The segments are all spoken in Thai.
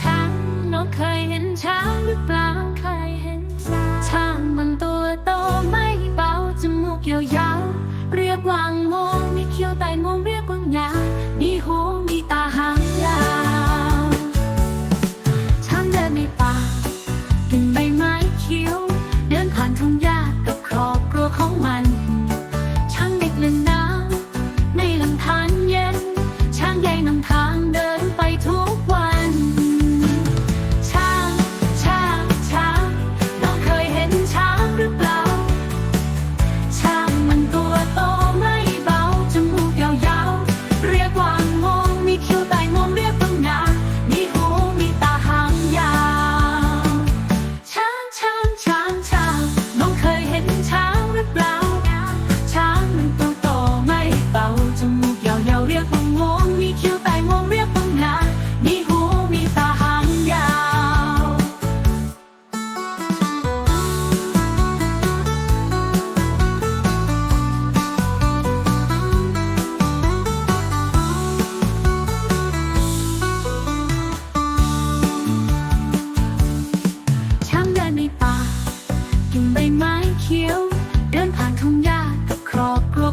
ช้างน้องเคยเห็นช้างหรือเปล่า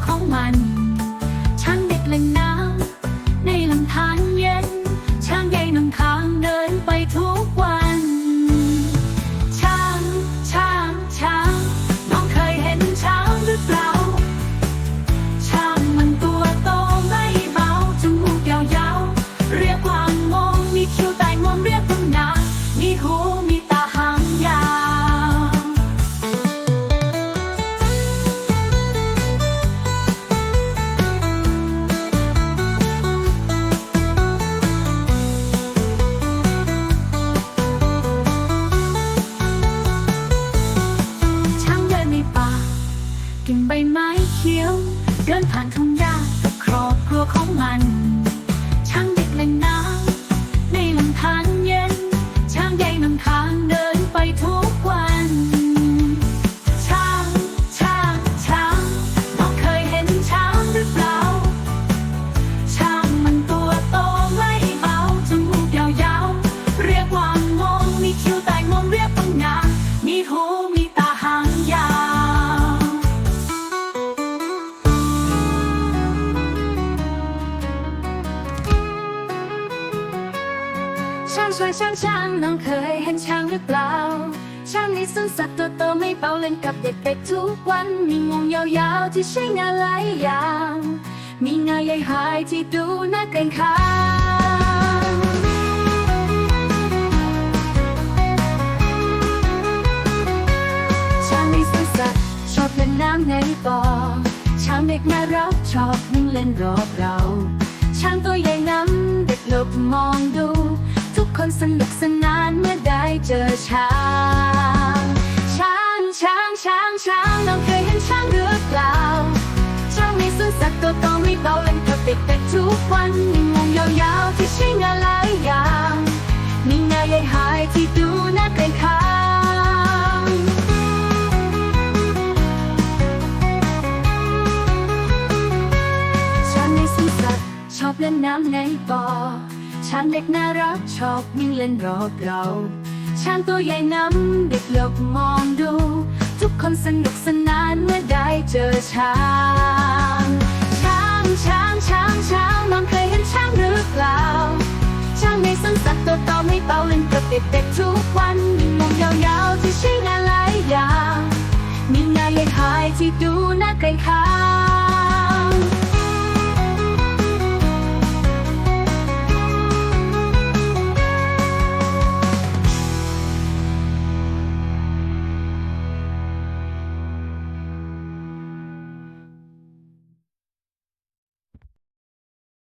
ของมัน ไม้เขียว เดินผ่านทุ่งหญ้ากับครอบครัวของมัน ช้างสวยช้างช้างน้องเคยเห็นช้างหรือเปล่า ช้างในสวนสัตว์ตัวโตไม่เบาเล่นกับเด็กๆทุกวัน มีงวงยาวๆที่ใช้งานหลายอย่าง มีงาใหญ่หายที่ดูน่าเกรงขามช้างในสวนสัตว์ชอบเล่นน้ำในบ่อ ช้างเด็กน่ารักชอบวิ่งเล่นรอบเรา นสนุกสนานเมื่อได้เจอช้าง ช้างช้างช้างช้างน้องเคยเห็นช้างหรือเปล่า ช้างในสวนสัตว์ตัวโตไม่เบาเล่นกับเด็กๆทุกวันมีงวงยาวๆที่ใช้งานหลายอย่างมีงาใหญ่หายที่ดูน่าเกรงขามช้างในสวนสัตว์ชอบเล่นน้ำในบ่อ ช้างเด็กน่ารักชอบวิ่งเล่นรอบเราช้างตัวใหญ่น้ำเด็กหลบมองดู ทุกคนสนุกสนานเมื่อได้เจอช้างช้างช้างช้างช้างน้องเคยเห็นช้างหรือเปล่าช้างในสวนสัตว์ตัวโตไม่เบาเล่นกับเด็กๆทุกวันมีงวงยาวๆที่ใช้งานหลายอย่างมีงาใหญ่หายที่ดูน่าเกรงขาม